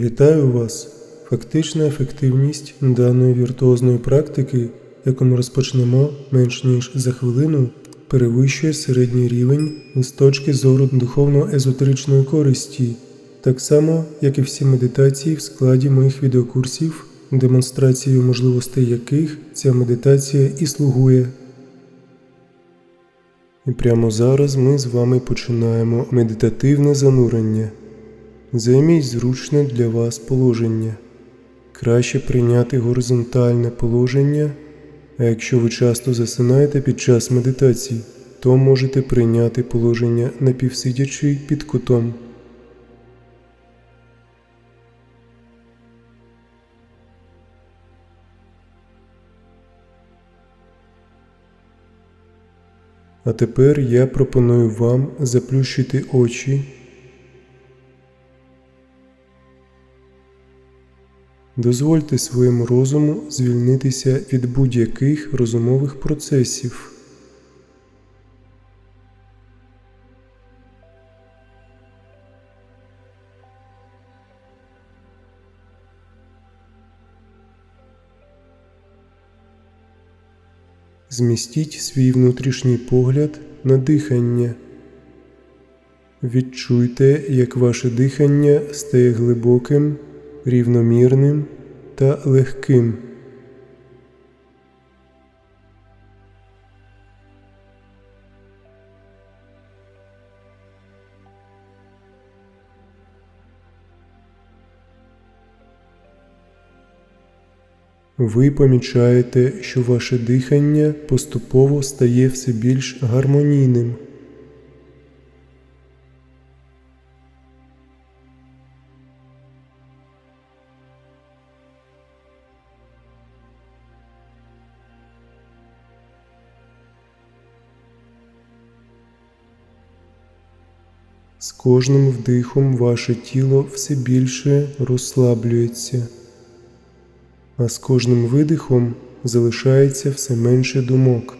Вітаю вас! Фактична ефективність даної віртуозної практики, яку ми розпочнемо менш ніж за хвилину, перевищує середній рівень з точки зору духовно-езотеричної користі, так само, як і всі медитації в складі моїх відеокурсів, демонстрацією можливостей яких ця медитація і слугує. І прямо зараз ми з вами починаємо медитативне занурення. Займіть зручне для вас положення. Краще прийняти горизонтальне положення, а якщо ви часто засинаєте під час медитації, то можете прийняти положення напівсидячи під кутом. А тепер я пропоную вам заплющити очі. Дозвольте своєму розуму звільнитися від будь-яких розумових процесів. Змістіть свій внутрішній погляд на дихання. Відчуйте, як ваше дихання стає глибоким, рівномірним та легким. Ви помічаєте, що ваше дихання поступово стає все більш гармонійним. З кожним вдихом ваше тіло все більше розслаблюється, а з кожним видихом залишається все менше думок.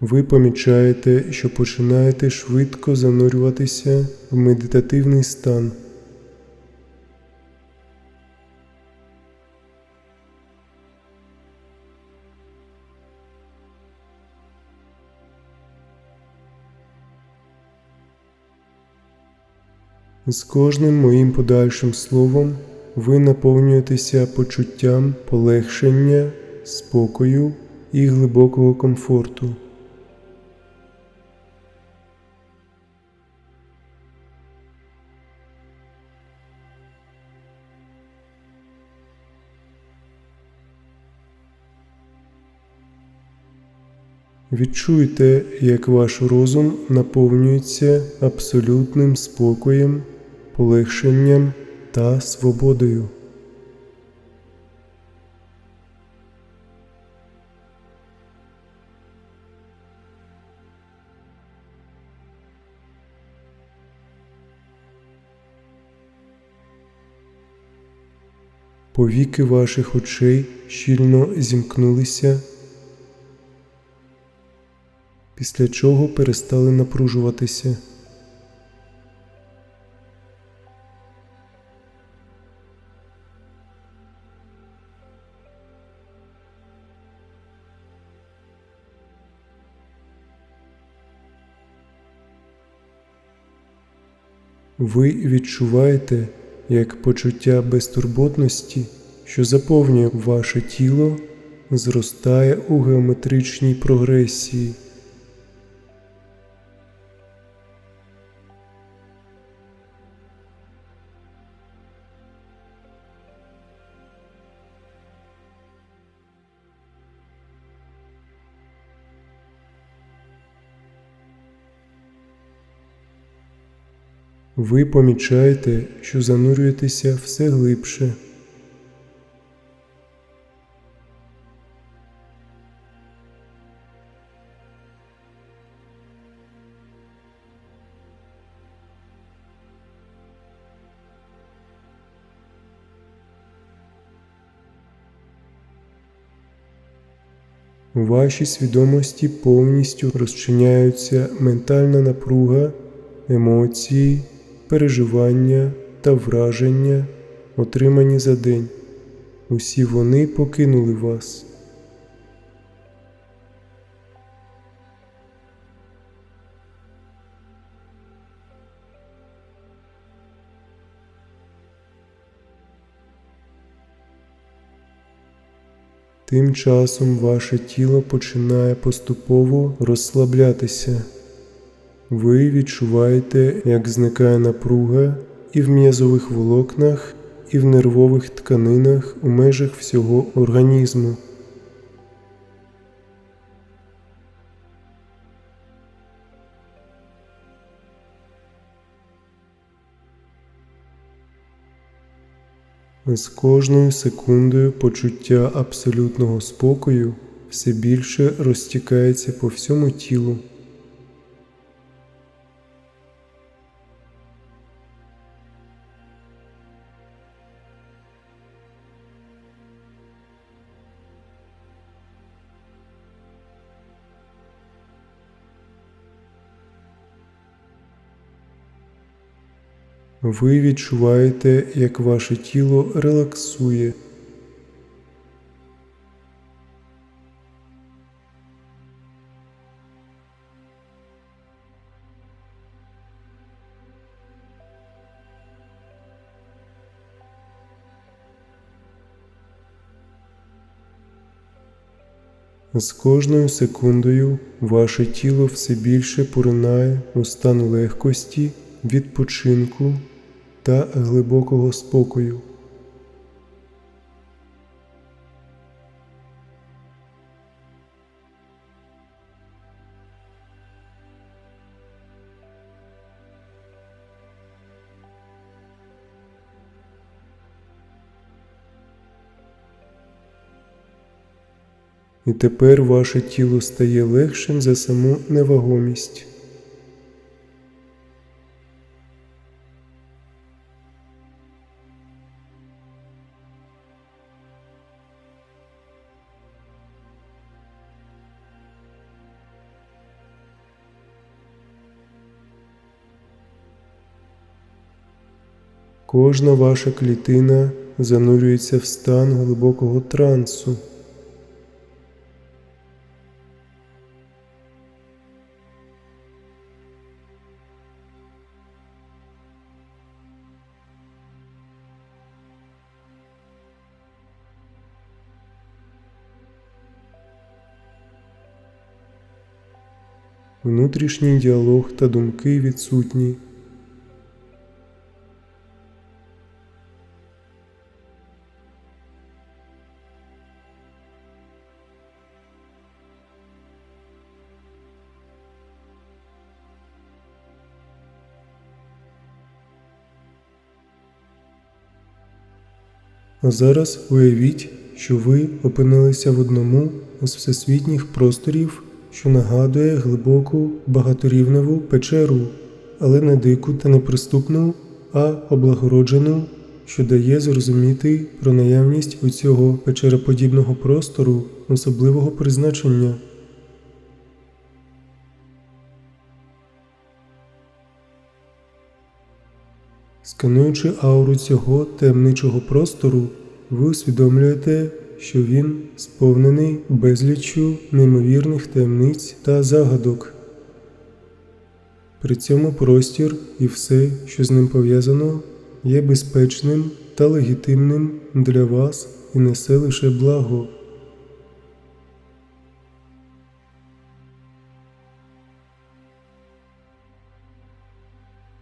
Ви помічаєте, що починаєте швидко занурюватися в медитативний стан. З кожним моїм подальшим словом ви наповнюєтеся почуттям полегшення, спокою і глибокого комфорту. Відчуйте, як ваш розум наповнюється абсолютним спокоєм, полегшенням та свободою. Повіки ваших очей щільно зімкнулися, після чого перестали напружуватися. Ви відчуваєте, як почуття безтурботності, що заповнює ваше тіло, зростає у геометричній прогресії. Ви помічаєте, що занурюєтеся все глибше. Вашій свідомості повністю розчиняються ментальна напруга, емоції переживання та враження, отримані за день. Усі вони покинули вас. Тим часом ваше тіло починає поступово розслаблятися. Ви відчуваєте, як зникає напруга і в м'язових волокнах, і в нервових тканинах у межах всього організму. З кожною секундою почуття абсолютного спокою все більше розтікається по всьому тілу. Ви відчуваєте, як ваше тіло релаксує. З кожною секундою ваше тіло все більше поринає у стан легкості, відпочинку та глибокого спокою. І тепер ваше тіло стає легшим за саму невагомість. Кожна ваша клітина занурюється в стан глибокого трансу. Внутрішній діалог та думки відсутні. Зараз уявіть, що ви опинилися в одному з всесвітніх просторів, що нагадує глибоку багаторівневу печеру, але не дику та неприступну, а облагороджену, що дає зрозуміти про наявність у цього печероподібного простору особливого призначення. Скануючи ауру цього таємничого простору, ви усвідомлюєте, що він сповнений безліччю неймовірних таємниць та загадок. При цьому простір і все, що з ним пов'язано, є безпечним та легітимним для вас і несе лише благо.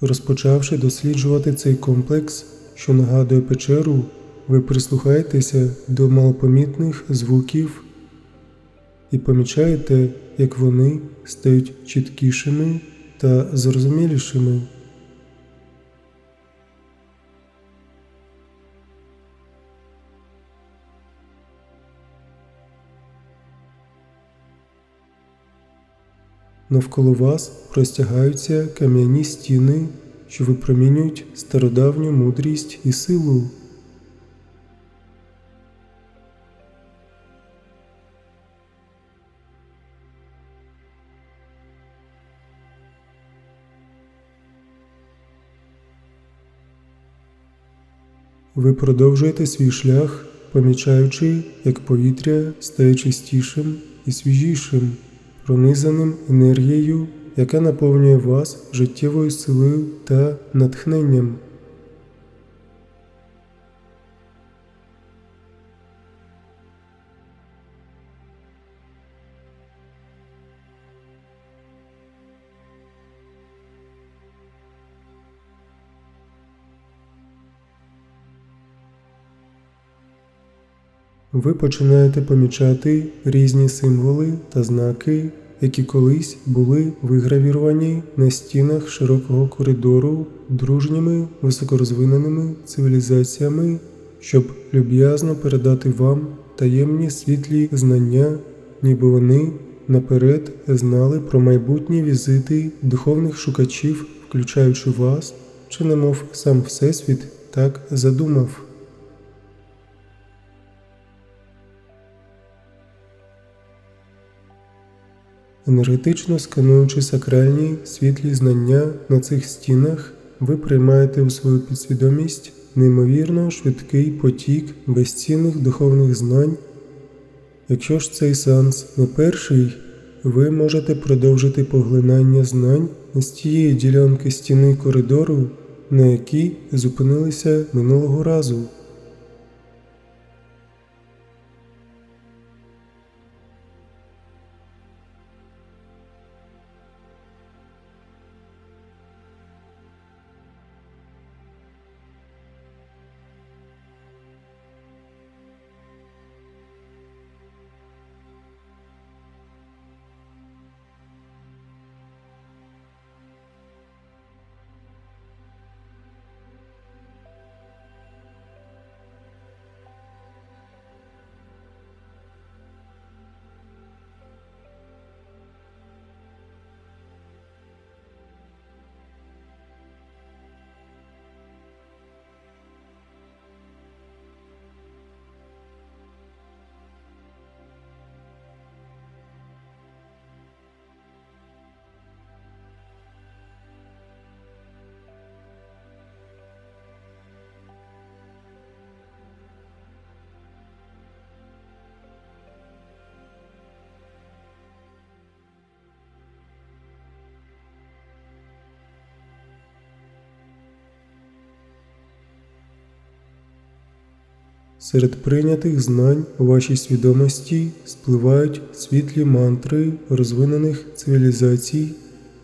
Розпочавши досліджувати цей комплекс, що нагадує печеру, ви прислухаєтеся до малопомітних звуків і помічаєте, як вони стають чіткішими та зрозумілішими. Навколо вас простягаються кам'яні стіни, що випромінюють стародавню мудрість і силу. Ви продовжуєте свій шлях, помічаючи, як повітря стає чистішим і свіжішим, пронизаним енергією, яка наповнює вас життєвою силою та натхненням. Ви починаєте помічати різні символи та знаки, які колись були вигравіровані на стінах широкого коридору дружніми високорозвиненими цивілізаціями, щоб люб'язно передати вам таємні світлі знання, ніби вони наперед знали про майбутні візити духовних шукачів, включаючи вас, чи немов сам Всесвіт так задумав. Енергетично скануючи сакральні світлі знання на цих стінах, ви приймаєте у свою підсвідомість неймовірно швидкий потік безцінних духовних знань. Якщо ж цей сеанс не перший, ви можете продовжити поглинання знань з тієї ділянки стіни коридору, на якій зупинилися минулого разу. Серед прийнятих знань у вашій свідомості спливають світлі мантри розвинених цивілізацій,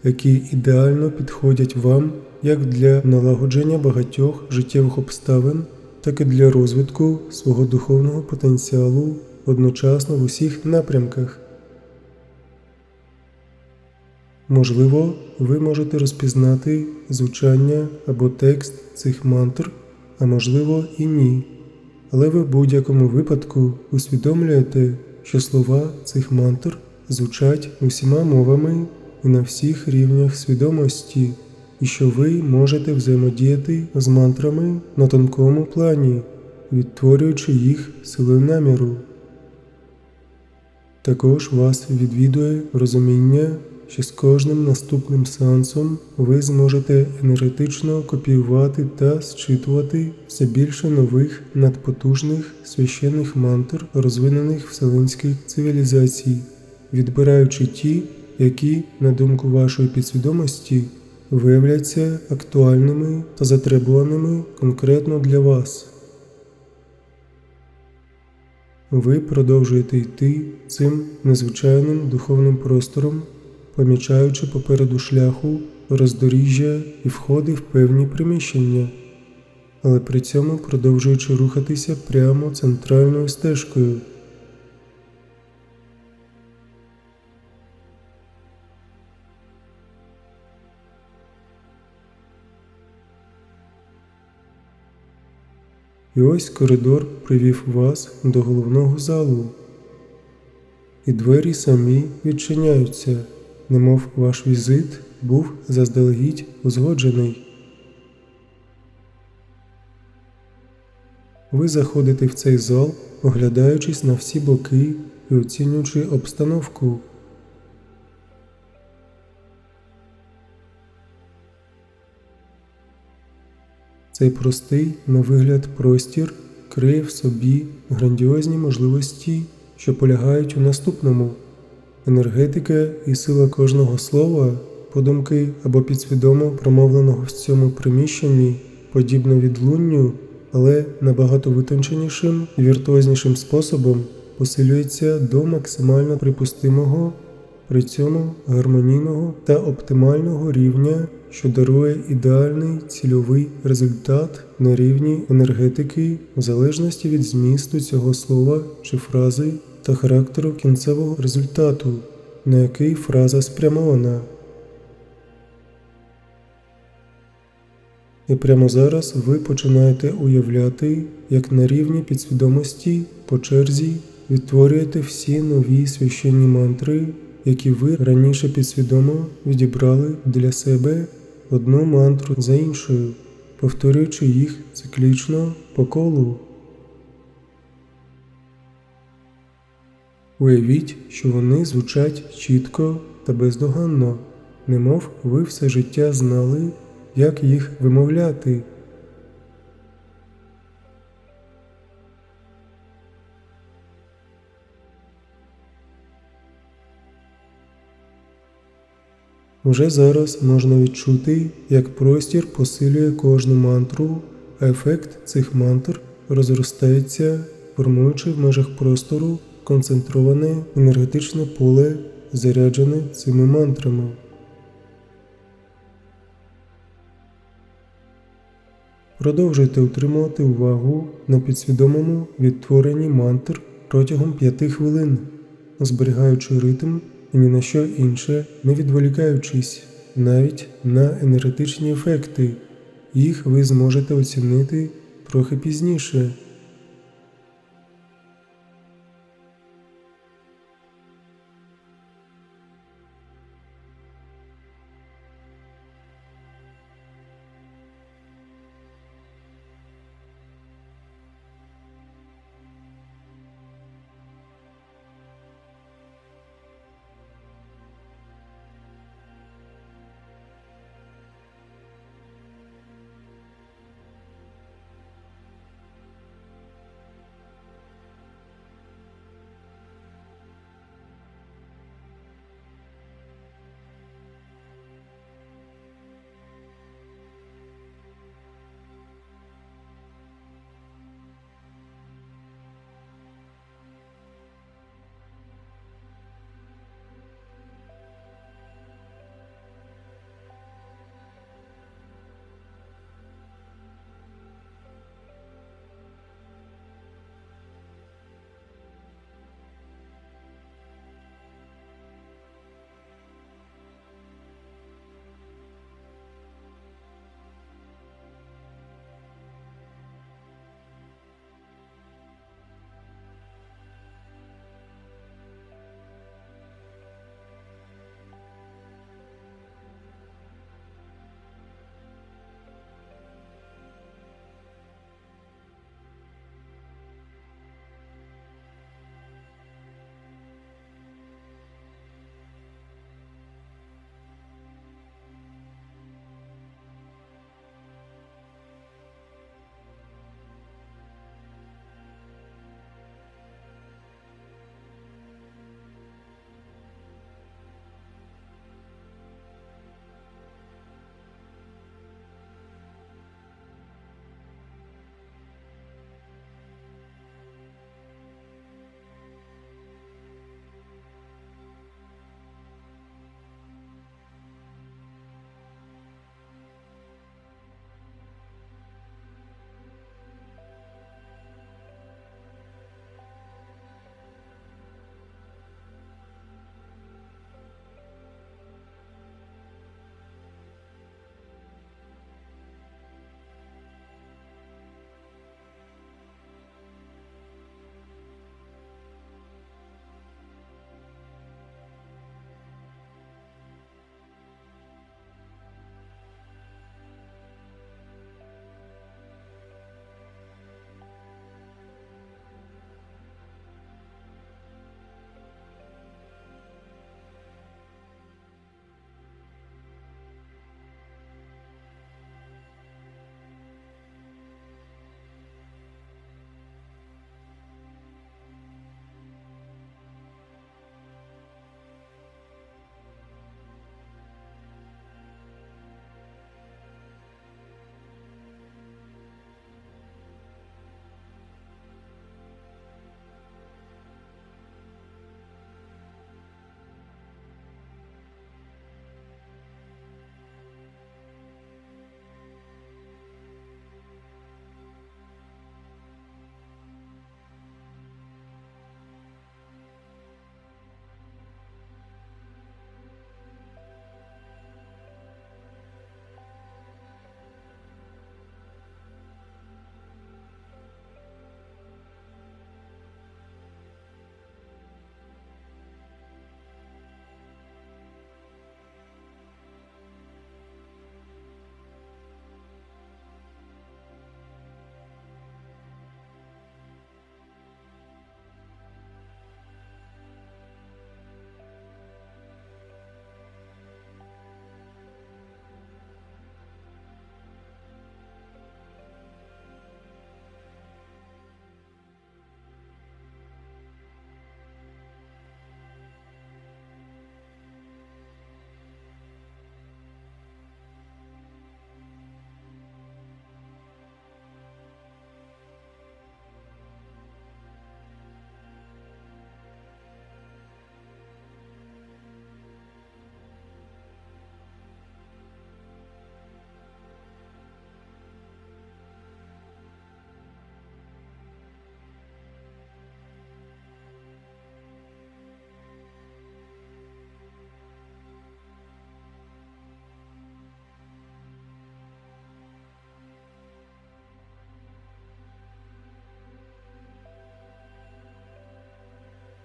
які ідеально підходять вам як для налагодження багатьох життєвих обставин, так і для розвитку свого духовного потенціалу одночасно в усіх напрямках. Можливо, ви можете розпізнати звучання або текст цих мантр, а можливо і ні але ви в будь-якому випадку усвідомлюєте, що слова цих мантр звучать усіма мовами і на всіх рівнях свідомості, і що ви можете взаємодіяти з мантрами на тонкому плані, відтворюючи їх силою наміру. Також вас відвідує розуміння що з кожним наступним сеансом ви зможете енергетично копіювати та зчитувати все більше нових надпотужних священних мантр розвинених вселенських цивілізацій, відбираючи ті, які, на думку вашої підсвідомості, виявляться актуальними та затребуваними конкретно для вас. Ви продовжуєте йти цим незвичайним духовним простором помічаючи попереду шляху роздоріжжя і входи в певні приміщення, але при цьому продовжуючи рухатися прямо центральною стежкою. І ось коридор привів вас до головного залу, і двері самі відчиняються немов ваш візит був заздалегідь узгоджений. Ви заходите в цей зал, оглядаючись на всі боки і оцінюючи обстановку. Цей простий, на вигляд, простір криє в собі грандіозні можливості, що полягають у наступному. Енергетика і сила кожного слова, подумки або підсвідомо промовленого в цьому приміщенні, подібно відлунню, але набагато витонченішим і віртуознішим способом посилюється до максимально припустимого, при цьому гармонійного та оптимального рівня, що дарує ідеальний цільовий результат на рівні енергетики в залежності від змісту цього слова чи фрази та характеру кінцевого результату, на який фраза спрямована. І прямо зараз ви починаєте уявляти, як на рівні підсвідомості по черзі відтворюєте всі нові священні мантри, які ви раніше підсвідомо відібрали для себе одну мантру за іншою, повторюючи їх циклічно по колу. Уявіть, що вони звучать чітко та бездоганно, немов ви все життя знали, як їх вимовляти. Уже зараз можна відчути, як простір посилює кожну мантру, а ефект цих мантр розростається, формуючи в межах простору концентроване енергетичне поле, заряджене цими мантрами. Продовжуйте утримувати увагу на підсвідомому відтворенні мантр протягом 5 хвилин, зберігаючи ритм ні на що інше, не відволікаючись навіть на енергетичні ефекти. Їх ви зможете оцінити трохи пізніше.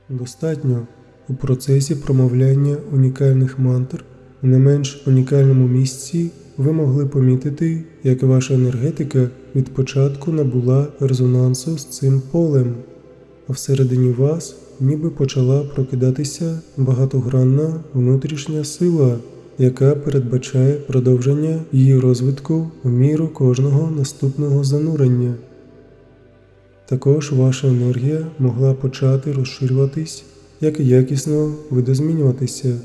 Достатньо у процесі промовляння унікальних мантр в не менш унікальному місці ви могли помітити, як ваша енергетика від початку набула резонансу з цим полем, а всередині вас ніби почала прокидатися багатогранна внутрішня сила, яка передбачає продовження її розвитку в міру кожного наступного занурення. Також ваша енергія могла почати розширюватись, як і якісно видозмінюватися.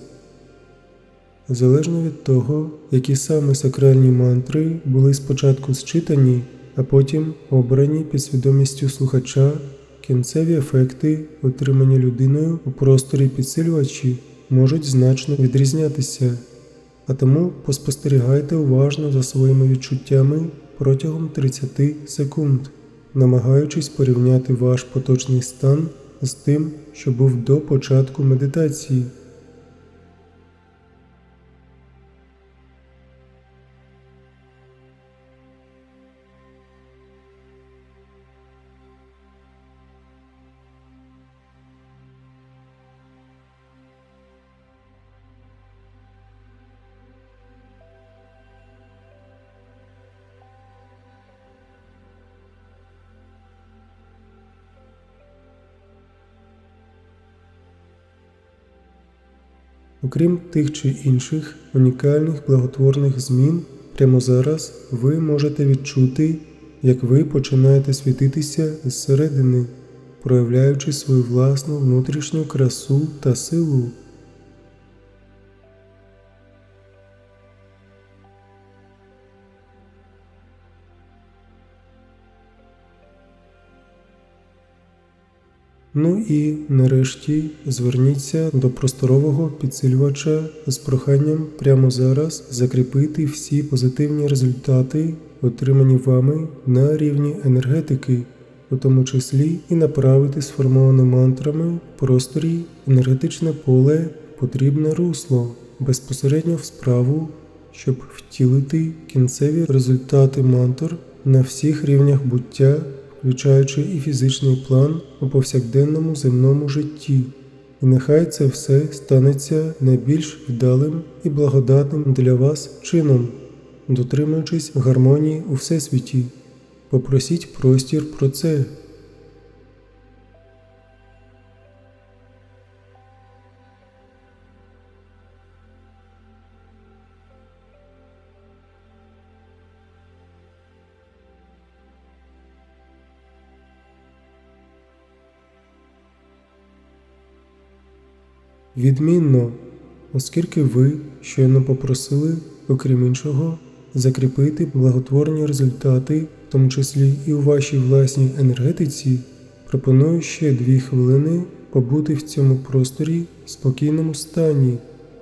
Залежно від того, які саме сакральні мантри були спочатку зчитані, а потім обрані підсвідомістю слухача, кінцеві ефекти, отримані людиною у просторі підсилювачі, можуть значно відрізнятися. А тому поспостерігайте уважно за своїми відчуттями протягом 30 секунд, намагаючись порівняти ваш поточний стан з тим, що був до початку медитації. Окрім тих чи інших унікальних благотворних змін, прямо зараз ви можете відчути, як ви починаєте світитися зсередини, проявляючи свою власну внутрішню красу та силу. Ну і нарешті зверніться до просторового підсилювача з проханням прямо зараз закріпити всі позитивні результати, отримані вами на рівні енергетики, у тому числі і направити сформоване мантрами в просторі енергетичне поле потрібне русло безпосередньо в справу, щоб втілити кінцеві результати мантр на всіх рівнях буття включаючи і фізичний план у повсякденному земному житті, і нехай це все станеться найбільш вдалим і благодатним для вас чином, дотримуючись гармонії у всесвіті. Попросіть простір про це. Відмінно, оскільки ви щойно попросили, окрім іншого, закріпити благотворні результати, в тому числі і у вашій власній енергетиці, пропоную ще дві хвилини побути в цьому просторі в спокійному стані,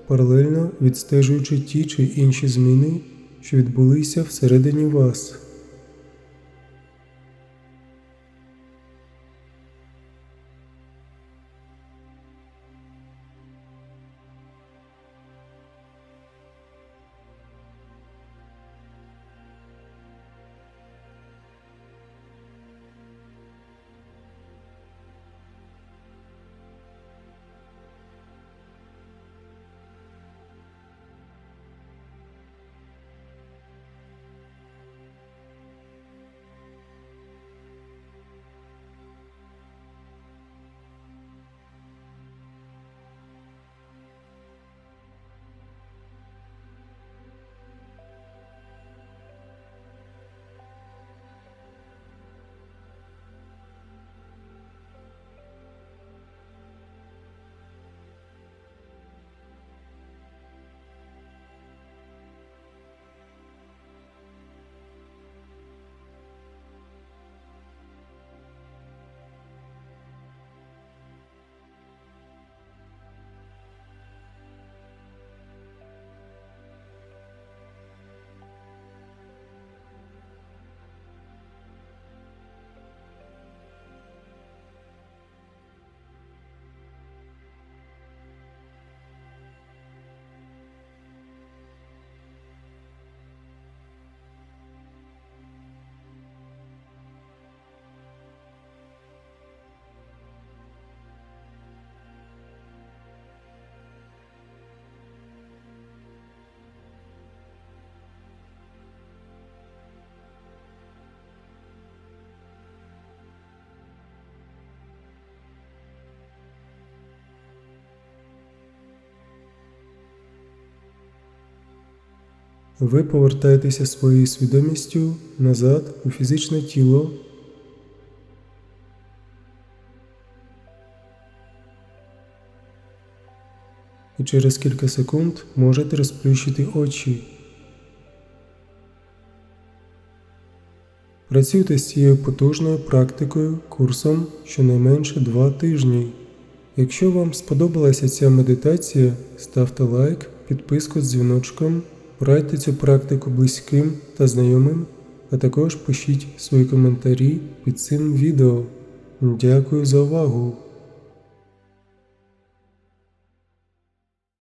паралельно відстежуючи ті чи інші зміни, що відбулися всередині вас. Ви повертаєтеся своєю свідомістю назад у фізичне тіло. І через кілька секунд можете розплющити очі. Працюйте з цією потужною практикою курсом щонайменше 2 тижні. Якщо вам сподобалася ця медитація, ставте лайк, підписку з дзвіночком, порадьте цю практику близьким та знайомим, а також пишіть свої коментарі під цим відео. Дякую за увагу!